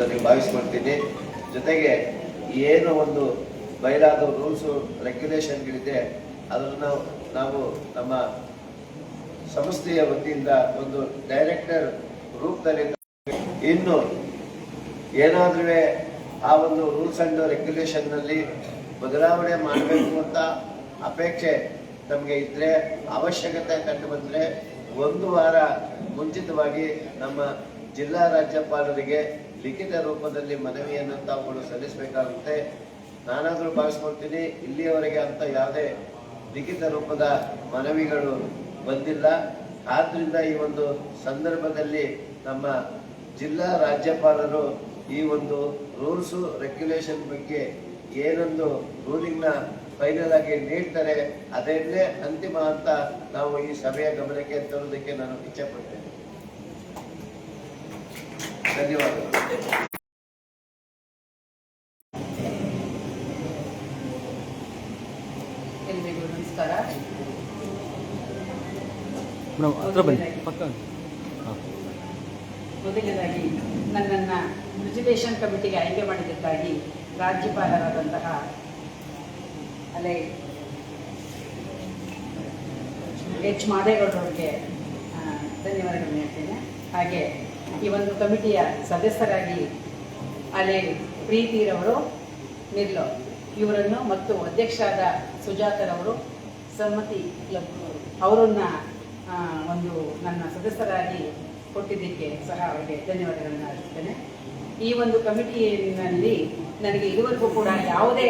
ಸಂದರ್ಭದಲ್ಲಿ ಭಾವಿಸ್ಕೊಳ್ತೀನಿ. ಜೊತೆಗೆ ಏನು ಒಂದು ಬಯಲಾದ ರೂಲ್ಸು, ರೆಗ್ಯುಲೇಷನ್ಗಳಿದೆ, ಅದನ್ನು ನಾವು ನಮ್ಮ ಸಂಸ್ಥೆಯ ವತಿಯಿಂದ ಒಂದು ಡೈರೆಕ್ಟರ್ ರೂಪದಲ್ಲಿ ಇನ್ನು ಏನಾದ್ರೂ ಆ ಒಂದು ರೂಲ್ಸ್ ಅಂಡ್ ರೆಗ್ಯುಲೇಷನ್ನಲ್ಲಿ ಬದಲಾವಣೆ ಮಾಡಬೇಕು ಅಂತ ಅಪೇಕ್ಷೆ ನಮಗೆ ಇದ್ದರೆ ಅವಶ್ಯಕತೆ ಕಂಡು ಬಂದರೆ ಒಂದು ವಾರ ಮುಂಚಿತವಾಗಿ ನಮ್ಮ ಜಿಲ್ಲಾ ರಾಜ್ಯಪಾಲರಿಗೆ ಲಿಖಿತ ರೂಪದಲ್ಲಿ ಮನವಿಯನ್ನು ತಾವುಗಳು ಸಲ್ಲಿಸಬೇಕಾಗುತ್ತೆ. ನಾನಾದರೂ ಭಾವಿಸ್ಕೊಳ್ತೀನಿ. ಇಲ್ಲಿಯವರೆಗೆ ಅಂತ ಯಾವುದೇ ಲಿಖಿತ ರೂಪದ ಮನವಿಗಳು ಬಂದಿಲ್ಲ. ಆದ್ದರಿಂದ ಈ ಒಂದು ಸಂದರ್ಭದಲ್ಲಿ ನಮ್ಮ ಜಿಲ್ಲಾ ರಾಜ್ಯಪಾಲರು ಈ ಒಂದು ರೂಲ್ಸು ರೆಗ್ಯುಲೇಷನ್ ಬಗ್ಗೆ ಏನೊಂದು ರೂಲಿಂಗ್ನ ಫೈನಲ್ ಆಗಿ ನೀಡ್ತಾರೆ, ಅದನ್ನೇ ಅಂತಿಮ ಅಂತ ನಾವು ಈ ಸಭೆಯ ಗಮನಕ್ಕೆ ತರುವುದಕ್ಕೆ ನಾನು ಇಚ್ಛೆಪಡ್ತೇನೆ ಧನ್ಯವಾದಗಳು. ಎಲ್ರಿಗೂ ನಮಸ್ಕಾರ. ಮೊದಲನೇದಾಗಿ ನನ್ನನ್ನು ರಿಸರ್ವೇಷನ್ ಕಮಿಟಿಗೆ ಆಯ್ಕೆ ಮಾಡಿದ್ದಕ್ಕಾಗಿ ರಾಜ್ಯಪಾಲರಾದಂತಹ ಅಲೆ ಎಚ್ ಮಾದೇಗೌಡರವರಿಗೆ ಆ, ಧನ್ಯವಾದಗಳನ್ನು ಹೇಳ್ತೇನೆ. ಹಾಗೆ ಈ ಒಂದು ಕಮಿಟಿಯ ಸದಸ್ಯರಾಗಿ ಅಲ್ಲಿ ಪ್ರೀತಿರವರು ನಿರ್ಲೋ ಇವರನ್ನು ಮತ್ತು ಅಧ್ಯಕ್ಷರಾದ ಸುಜಾತರವರು ಸಮ್ಮತಿ ಕ್ಲಬ್ ಅವರನ್ನ ಒಂದು ನನ್ನ ಸದಸ್ಯರಾಗಿ ಕೊಟ್ಟಿದ್ದಕ್ಕೆ ಸಹ ಅವರಿಗೆ ಧನ್ಯವಾದಗಳನ್ನು ಅರ್ಪಿಸ್ತೇನೆ. ಈ ಒಂದು ಕಮಿಟಿಯಲ್ಲಿ ನನಗೆ ಇದುವರೆಗೂ ಕೂಡ ಯಾವುದೇ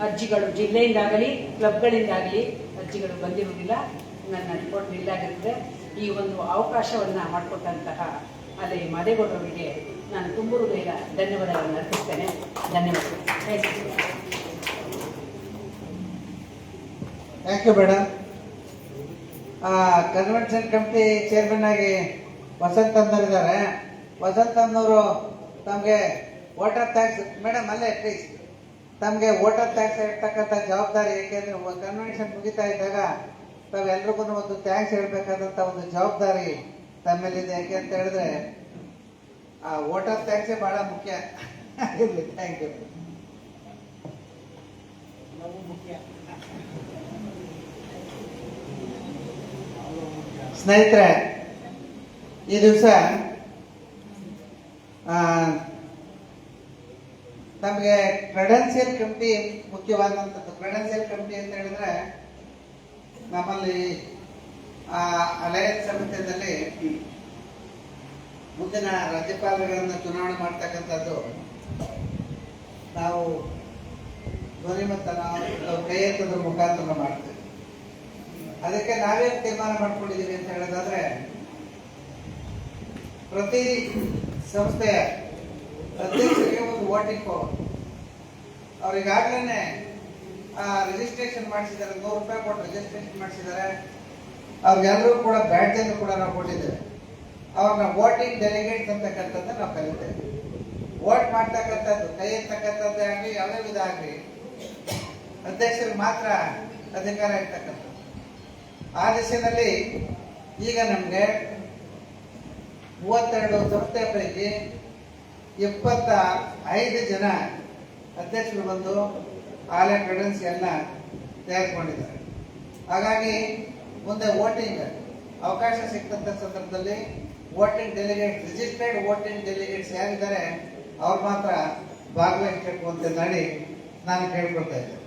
ಅರ್ಜಿಗಳು ಜಿಲ್ಲೆಯಿಂದಾಗಲಿ ಕ್ಲಬ್ಗಳಿಂದಾಗಲಿ ಅರ್ಜಿಗಳು ಬಂದಿರುವುದಿಲ್ಲ. ನನ್ನ ರಿಪೋರ್ಟ್ ನಿಲ್ಲಾಗಿರುತ್ತೆ ಈ ಒಂದು ಅವಕಾಶವನ್ನು ಮಾಡಿಕೊಟ್ಟಂತಹ ಅಲ್ಲಿ ಮಾದೇಗೌಡರವರಿಗೆ ನಾನು ತುಂಬ ಬೇಗ ಧನ್ಯವಾದಗಳನ್ನು ಅರ್ಪಿಸ್ತೇನೆ. ಧನ್ಯವಾದಗಳು. Thank you madam convention committee chairman ಆಗಿ ವಸಂತ್ ಅಂದರಿದ್ದಾರೆ ವಸಂತ್ ಅನ್ನೋರು ತಮಗೆ ವೋಟರ್ ಟ್ಯಾಕ್ಸ್ ಮೇಡಮ್ ಅಲ್ಲೇ ಪ್ಲೀಸ್ ತಮಗೆ ವೋಟರ್ ಟ್ಯಾಕ್ಸ್ ಇರ್ತಕ್ಕಂಥ ಜವಾಬ್ದಾರಿ ಏಕೆಂದರೆ ಕನ್ವೆನ್ಷನ್ ಮುಗಿತಾ ಇದ್ದಾಗ ತಾವೆಲ್ರಿಗೂ ಒಂದು ಥ್ಯಾಂಕ್ಸ್ ಹೇಳ್ಬೇಕಾದಂಥ ಒಂದು ಜವಾಬ್ದಾರಿ ತಮ್ಮೇಲಿದೆ ಯಾಕೆ ಅಂತ ಹೇಳಿದ್ರೆ ಆ ವಾಟರ್ ಥ್ಯಾಂಕ್ಸ್ ಬಹಳ ಮುಖ್ಯ. ಇರಲಿ ಥ್ಯಾಂಕ್ ಯು ಸ್ನೇಹಿತರೆ ಈ ದಿವಸ ನಮಗೆ ಕ್ರೆಡೆನ್ಸಿಯಲ್ ಕಮಿಟಿ ಮುಖ್ಯವಾದಂಥದ್ದು ಕ್ರೆಡೆನ್ಸಿಯಲ್ ಕಮಿಟಿ ಅಂತ ಹೇಳಿದ್ರೆ ನಮ್ಮಲ್ಲಿ, ಆ ಅಲಯನ್ಸ್ ಸಮಿತಿಯಲ್ಲಿ ಮುಂದಿನ ರಾಜ್ಯಪಾಲರುಗಳನ್ನು ಚುನಾವಣೆ ಮಾಡ್ತಕ್ಕಂಥದ್ದು ನಾವು ಧ್ವನಿಮತ ನಾವು ಕೈ ಮುಖಾಂತರ ಮಾಡ್ತೇವೆ. ಅದಕ್ಕೆ ನಾವೇನು ತೀರ್ಮಾನ ಮಾಡ್ಕೊಂಡಿದ್ದೀವಿ ಅಂತ ಹೇಳೋದಾದ್ರೆ, ಪ್ರತಿ ಸಂಸ್ಥೆಯ ಅಧ್ಯಕ್ಷರಿಗೆ ಒಂದು ವೋಟಿಂಗ್ ಪವರ್ ಅವ್ರಿಗಾಗ್ಲೇ ರಿಜಿಸ್ಟ್ರೇಷನ್ ಮಾಡಿಸಿದ್ದಾರೆ, ನೂರು ರೂಪಾಯಿ ಕೊಟ್ಟು ರಿಜಿಸ್ಟ್ರೇಷನ್ ಮಾಡಿಸಿದ್ದಾರೆ. ಅವ್ರಿಗೆಲ್ಲರೂ ಕೂಡ ಬ್ಯಾಡ್ಜನ್ನು ಕೂಡ ನಾವು ಕೊಟ್ಟಿದ್ದೇವೆ. ಅವ್ರನ್ನ ವೋಟಿಂಗ್ ಡೆಲಿಗೇಟ್ಸ್ ಅಂತಕ್ಕಂಥದ್ದು ನಾವು ಕಲಿತೇವೆ ವೋಟ್ ಮಾಡ್ತಕ್ಕಂಥದ್ದು, ಕೈ ಇರ್ತಕ್ಕಂಥದ್ದೇ ಆಗಲಿ, ಯಾವುದೇ ವಿಧ ಆಗಲಿ ಅಧ್ಯಕ್ಷರಿಗೆ ಮಾತ್ರ ಅಧಿಕಾರ ಇರ್ತಕ್ಕಂಥದ್ದು. ಆ ದಿಶೆಯಲ್ಲಿ ಈಗ ನಮಗೆ ಮೂವತ್ತೆರಡು ಸಂಸ್ಥೆ ಪೈಕಿ ಇಪ್ಪತ್ತ ಐದು ಜನ ಅಧ್ಯಕ್ಷರು ಬಂದು ಆಲೆ ಎಲ್ಲ ತೆಗೆದುಕೊಂಡಿದ್ದಾರೆ ಹಾಗಾಗಿ ಮುಂದೆ ವೋಟಿಂಗ್ ಅವಕಾಶ ಸಿಕ್ಕಂತ ಸಂದರ್ಭದಲ್ಲಿ voting delegate registered voting delegates ಯಾರಿದ್ದಾರೆ, ಅವ್ರು ಮಾತ್ರ ಭಾಗವಹಿಸಬೇಕು ಅಂತ ಮಾಡಿ ನಾನು ಕೇಳ್ಕೊಳ್ತಾ ಇದ್ದೆ.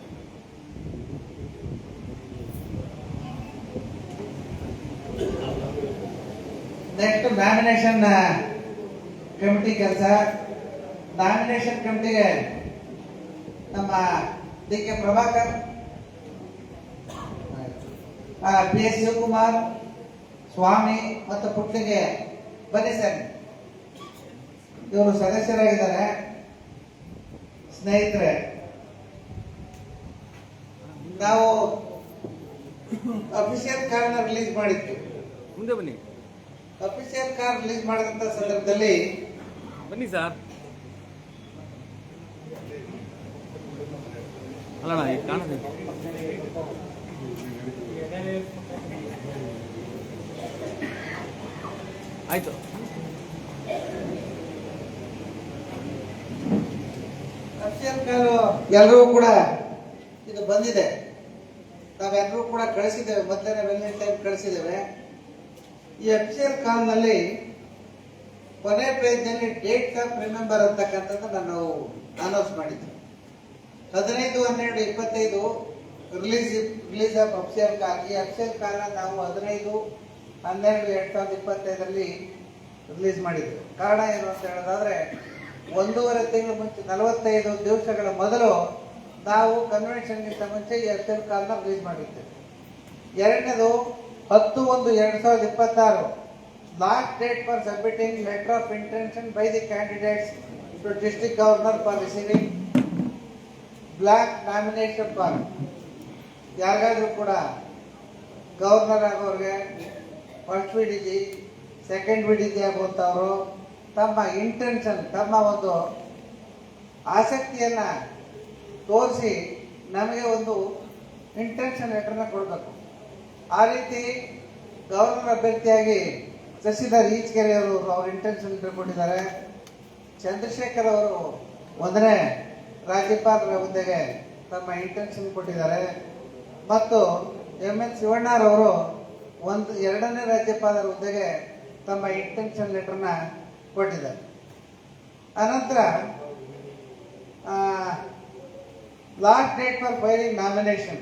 ನೆಕ್ಸ್ಟ್ ನಾಮಿನೇಷನ್ ಕಮಿಟಿ ಕೆಲಸ. ನಾಮಿನೇಷನ್ ಕಮಿಟಿಗೆ ನಮ್ಮ D K Prabhakar P S Shivakumar Swamy ಮತ್ತು ಪುಟ್ಟಿಗೆ ಬನ್ನಿ ಸರ್. ಇವರು ಸದಸ್ಯರಾಗಿದ್ದಾರೆ. ಸ್ನೇಹಿತರೆ ನಾವು ಅಫಿಷಿಯಲ್ ಕಾರ್ನ ರಿಲೀಸ್ ಮಾಡಿದ್ವಿ. ಮುಂದೆ ಬನ್ನಿ. ಅಫಿಷಿಯಲ್ ಕಾರ್ ರಿಲೀಸ್ ಮಾಡಿದಂತ ಸಂದರ್ಭದಲ್ಲಿ ಬನ್ನಿ ಸರ್. ಅಲ್ಲಣ್ಣ ಎಲ್ಲರೂ ಕೂಡ ಇದು ಬಂದಿದೆ. ನಾವೆಲ್ಲರೂ ಕೂಡ ಕಳಿಸಿದ್ದೇವೆ, ಮೊದಲನೇ ವೆಲ್ನೆಸ್ ಟೈಮ್ ಕಳಿಸಿದ್ದೇವೆ. ಈ ಎಫ್ಸಿಎಲ್ ಕಾಲ್ನಲ್ಲಿ ಕೊನೆ ಪೇಜ್ನಲ್ಲಿ ಡೇಟ್ ಆಫ್ ರಿಮೆಂಬರ್ ಅಂತಕ್ಕಂಥದ್ದು ನಾನು ಅನೌನ್ಸ್ ಮಾಡಿದ್ದೆ ಹದಿನೈದು, ಹನ್ನೆರಡು, ಇಪ್ಪತ್ತೈದು release release of official call ಈ ಅಫ್ಸಿಯಲ್ ಕಾಲ್ನ ನಾವು ಹದಿನೈದು, ಹನ್ನೆರಡು ಎರಡ್ ಸಾವಿರದ ಇಪ್ಪತ್ತೈದರಲ್ಲಿ ರಿಲೀಸ್ ಮಾಡಿದ್ವಿ. ಕಾರಣ ಏನು ಅಂತ ಹೇಳೋದಾದ್ರೆ, ಒಂದೂವರೆ ತಿಂಗಳ ಮುಂಚೆ, ನಲವತ್ತೈದು ದಿವಸಗಳ ಮೊದಲು ನಾವು ಕನ್ವೆನ್ಷನ್ಗಿಂತ ಮುಂಚೆ ಈ ಅಫ್ಸಿಯಲ್ ಕಾಲ್ನ ರಿಲೀಸ್ ಮಾಡಿದ್ದೇವೆ ಎರಡನೇದು, ಹತ್ತು ಒಂದು, ಎರಡು ಸಾವಿರದ ಇಪ್ಪತ್ತಾರು last date for submitting letter of intention by the candidates to district governor for receiving block nomination for ಯಾರಿಗಾದರೂ ಕೂಡ governor ಆಗೋರಿಗೆ first V D second V D G ಆಗುವಂಥವರು ತಮ್ಮ ಇಂಟೆನ್ಷನ್ ತಮ್ಮ ಒಂದು ಆಸಕ್ತಿಯನ್ನು ತೋರಿಸಿ ನಮಗೆ ಒಂದು ಇಂಟೆನ್ಷನ್ ಲೆಟರ್ನ ಕೊಡಬೇಕು. ಆ ರೀತಿ ಗವರ್ನರ್ ಅಭ್ಯರ್ಥಿಯಾಗಿ ಶಶಿಧರ್ ಈಚ್ಕೆರೆಯವರು ಅವರು ಅವ್ರ ಇಂಟೆನ್ಷನ್ ಲೆಟರ್ ಕೊಟ್ಟಿದ್ದಾರೆ. ಚಂದ್ರಶೇಖರ್ ಅವರು ಒಂದನೇ ರಾಜ್ಯಪಾಲರ ಹುದ್ದೆಗೆ ತಮ್ಮ ಇಂಟೆನ್ಷನ್ ಕೊಟ್ಟಿದ್ದಾರೆ. ಮತ್ತು ಎಂ ಎನ್ ಶಿವಣ್ಣರವರು ಒಂದು, ಎರಡನೇ ರಾಜ್ಯಪಾಲರ ಹುದ್ದೆಗೆ ತಮ್ಮ ಇಂಟೆನ್ಷನ್ ಲೆಟರ್ನ ಕೊಟ್ಟಿದ್ದಾರೆ. ಅನಂತರ last date for filing nomination